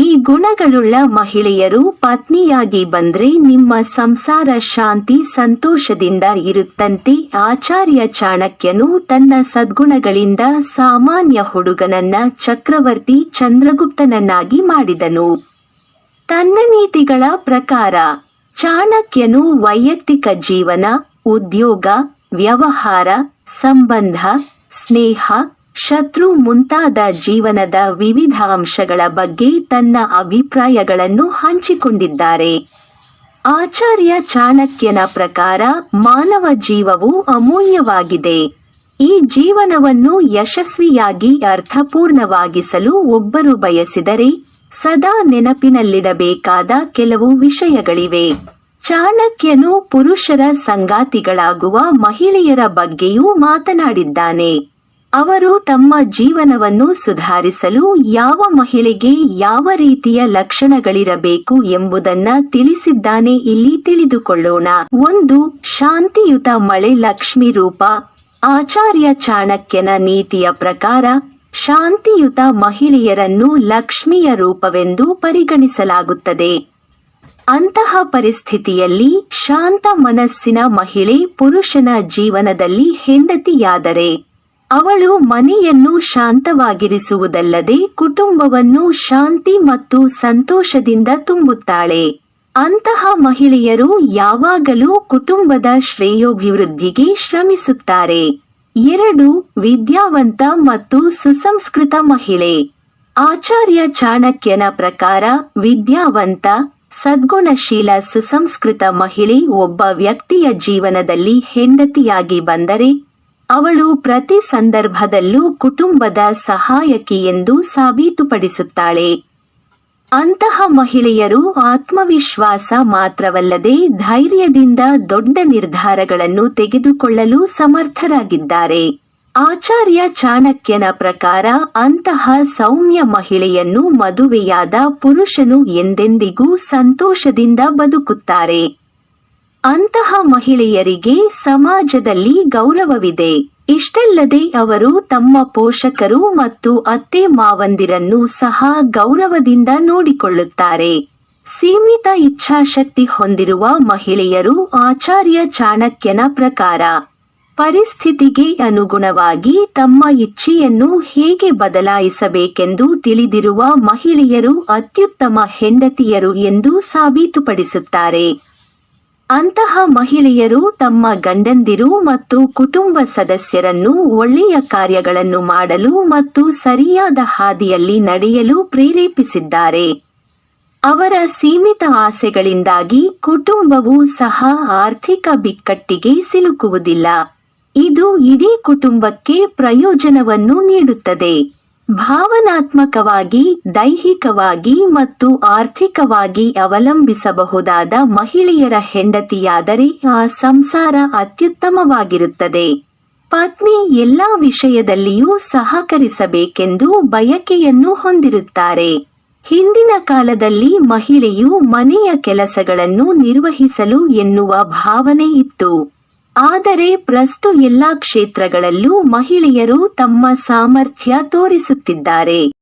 ಈ ಗುಣಗಳುಳ್ಳ ಮಹಿಳೆಯರು ಪತ್ನಿಯಾಗಿ ಬಂದ್ರೆ ನಿಮ್ಮ ಸಂಸಾರ ಶಾಂತಿ ಸಂತೋಷದಿಂದ ಇರುತ್ತಂತೆ ಆಚಾರ್ಯ ಚಾಣಕ್ಯನು ತನ್ನ ಸದ್ಗುಣಗಳಿಂದ ಸಾಮಾನ್ಯ ಹುಡುಗನನ್ನ ಚಕ್ರವರ್ತಿ ಚಂದ್ರಗುಪ್ತನನ್ನಾಗಿ ಮಾಡಿದನು. ತನ್ನ ನೀತಿಗಳ ಪ್ರಕಾರ ಚಾಣಕ್ಯನು ವೈಯಕ್ತಿಕ ಜೀವನ, ಉದ್ಯೋಗ, ವ್ಯವಹಾರ, ಸಂಬಂಧ, ಸ್ನೇಹ ಶತ್ರು ಮುಂತಾದ ಜೀವನದ ವಿವಿಧ ಅಂಶಗಳ ಬಗ್ಗೆ ತನ್ನ ಅಭಿಪ್ರಾಯಗಳನ್ನು ಹಂಚಿಕೊಂಡಿದ್ದಾರೆ. ಆಚಾರ್ಯ ಚಾಣಕ್ಯನ ಪ್ರಕಾರ ಮಾನವ ಜೀವವು ಅಮೂಲ್ಯವಾಗಿದೆ. ಈ ಜೀವನವನ್ನು ಯಶಸ್ವಿಯಾಗಿ ಅರ್ಥಪೂರ್ಣವಾಗಿಸಲು ಒಬ್ಬರು ಬಯಸಿದರೆ ಸದಾ ನೆನಪಿನಲ್ಲಿಡಬೇಕಾದ ಕೆಲವು ವಿಷಯಗಳಿವೆ. ಚಾಣಕ್ಯನು ಪುರುಷರ ಸಂಗಾತಿಗಳಾಗುವ ಮಹಿಳೆಯರ ಬಗ್ಗೆಯೂ ಮಾತನಾಡಿದ್ದಾನೆ. ಅವರು ತಮ್ಮ ಜೀವನವನ್ನು ಸುಧಾರಿಸಲು ಯಾವ ಮಹಿಳೆಗೆ ಯಾವ ರೀತಿಯ ಲಕ್ಷಣಗಳಿರಬೇಕು ಎಂಬುದನ್ನ ತಿಳಿಸಿದ್ದಾನೆ ಇಲ್ಲಿ ತಿಳಿದುಕೊಳ್ಳೋಣ. ಒಂದು, ಶಾಂತಿಯುತ ಮಳೆ ಲಕ್ಷ್ಮಿ ರೂಪ. ಆಚಾರ್ಯ ಚಾಣಕ್ಯನ ನೀತಿಯ ಪ್ರಕಾರ ಶಾಂತಿಯುತ ಮಹಿಳೆಯರನ್ನು ಲಕ್ಷ್ಮಿಯ ರೂಪವೆಂದು ಪರಿಗಣಿಸಲಾಗುತ್ತದೆ. ಅಂತಹ ಪರಿಸ್ಥಿತಿಯಲ್ಲಿ ಶಾಂತ ಮನಸ್ಸಿನ ಮಹಿಳೆ ಪುರುಷನ ಜೀವನದಲ್ಲಿ ಹೆಂಡತಿಯಾದರೆ ಅವಳು ಮನೆಯನ್ನು ಶಾಂತವಾಗಿರಿಸುವುದಲ್ಲದೆ ಕುಟುಂಬವನ್ನು ಶಾಂತಿ ಮತ್ತು ಸಂತೋಷದಿಂದ ತುಂಬುತ್ತಾಳೆ. ಅಂತಹ ಮಹಿಳೆಯರು ಯಾವಾಗಲೂ ಕುಟುಂಬದ ಶ್ರೇಯೋಭಿವೃದ್ಧಿಗೆ ಶ್ರಮಿಸುತ್ತಾರೆ. ಎರಡು, ವಿದ್ಯಾವಂತ ಮತ್ತು ಸುಸಂಸ್ಕೃತ ಮಹಿಳೆ. ಆಚಾರ್ಯ ಚಾಣಕ್ಯನ ಪ್ರಕಾರ ವಿದ್ಯಾವಂತ, ಸದ್ಗುಣಶೀಲ, ಸುಸಂಸ್ಕೃತ ಮಹಿಳೆ ಒಬ್ಬ ವ್ಯಕ್ತಿಯ ಜೀವನದಲ್ಲಿ ಹೆಂಡತಿಯಾಗಿ ಬಂದರೆ ಅವಳು ಪ್ರತಿ ಸಂದರ್ಭದಲ್ಲೂ ಕುಟುಂಬದ ಸಹಾಯಕಿ ಎಂದು ಸಾಬೀತುಪಡಿಸುತ್ತಾಳೆ. ಅಂತಹ ಮಹಿಳೆಯರು ಆತ್ಮವಿಶ್ವಾಸ ಮಾತ್ರವಲ್ಲದೆ ಧೈರ್ಯದಿಂದ ದೊಡ್ಡ ನಿರ್ಧಾರಗಳನ್ನು ತೆಗೆದುಕೊಳ್ಳಲು ಸಮರ್ಥರಾಗಿದ್ದಾರೆ. ಆಚಾರ್ಯ ಚಾಣಕ್ಯನ ಪ್ರಕಾರ ಅಂತಹ ಸೌಮ್ಯ ಮಹಿಳೆಯನ್ನು ಮದುವೆಯಾದ ಪುರುಷನು ಎಂದೆಂದಿಗೂ ಸಂತೋಷದಿಂದ ಬದುಕುತ್ತಾರೆ. ಅಂತಹ ಮಹಿಳೆಯರಿಗೆ ಸಮಾಜದಲ್ಲಿ ಗೌರವವಿದೆ. ಇಷ್ಟಲ್ಲದೆ ಅವರು ತಮ್ಮ ಪೋಷಕರು ಮತ್ತು ಅತ್ತೆ ಮಾವಂದಿರನ್ನು ಸಹ ಗೌರವದಿಂದ ನೋಡಿಕೊಳ್ಳುತ್ತಾರೆ. ಸೀಮಿತ ಇಚ್ಛಾಶಕ್ತಿ ಹೊಂದಿರುವ ಮಹಿಳೆಯರು ಆಚಾರ್ಯ ಚಾಣಕ್ಯನ ಪ್ರಕಾರ, ಪರಿಸ್ಥಿತಿಗೆ ಅನುಗುಣವಾಗಿ ತಮ್ಮ ಇಚ್ಛೆಯನ್ನು ಹೇಗೆ ಬದಲಾಯಿಸಬೇಕೆಂದು ತಿಳಿದಿರುವ ಮಹಿಳೆಯರು ಅತ್ಯುತ್ತಮ ಹೆಂಡತಿಯರು ಎಂದು ಸಾಬೀತುಪಡಿಸುತ್ತಾರೆ. ಅಂತಹ ಮಹಿಳೆಯರು ತಮ್ಮ ಗಂಡಂದಿರು ಮತ್ತು ಕುಟುಂಬ ಸದಸ್ಯರನ್ನು ಒಳ್ಳೆಯ ಕಾರ್ಯಗಳನ್ನು ಮಾಡಲು ಮತ್ತು ಸರಿಯಾದ ಹಾದಿಯಲ್ಲಿ ನಡೆಯಲು ಪ್ರೇರೇಪಿಸಿದ್ದಾರೆ. ಅವರ ಸೀಮಿತ ಆಸೆಗಳಿಂದಾಗಿ ಕುಟುಂಬವು ಸಹ ಆರ್ಥಿಕ ಬಿಕ್ಕಟ್ಟಿಗೆ ಸಿಲುಕುವುದಿಲ್ಲ. ಇದು ಇಡೀ ಕುಟುಂಬಕ್ಕೆ ಪ್ರಯೋಜನವನ್ನು ನೀಡುತ್ತದೆ. ಭಾವನಾತ್ಮಕವಾಗಿ, ದೈಹಿಕವಾಗಿ ಮತ್ತು ಆರ್ಥಿಕವಾಗಿ ಅವಲಂಬಿಸಬಹುದಾದ ಮಹಿಳೆಯರ ಹೆಂಡತಿಯಾದರೆ ಆ ಸಂಸಾರ ಅತ್ಯುತ್ತಮವಾಗಿರುತ್ತದೆ. ಪತ್ನಿ ಎಲ್ಲಾ ವಿಷಯದಲ್ಲಿಯೂ ಸಹಕರಿಸಬೇಕೆಂದು ಬಯಕೆಯನ್ನು ಹೊಂದಿರುತ್ತಾರೆ. ಹಿಂದಿನ ಕಾಲದಲ್ಲಿ ಮಹಿಳೆಯು ಮನೆಯ ಕೆಲಸಗಳನ್ನು ನಿರ್ವಹಿಸಲು ಎನ್ನುವ ಭಾವನೆ ಇತ್ತು. ಆದರೆ ಪ್ರಸ್ತು ಎಲ್ಲಾ ಕ್ಷೇತ್ರಗಳಲ್ಲೂ ಮಹಿಳೆಯರು ತಮ್ಮ ಸಾಮರ್ಥ್ಯ ತೋರಿಸುತ್ತಿದ್ದಾರೆ.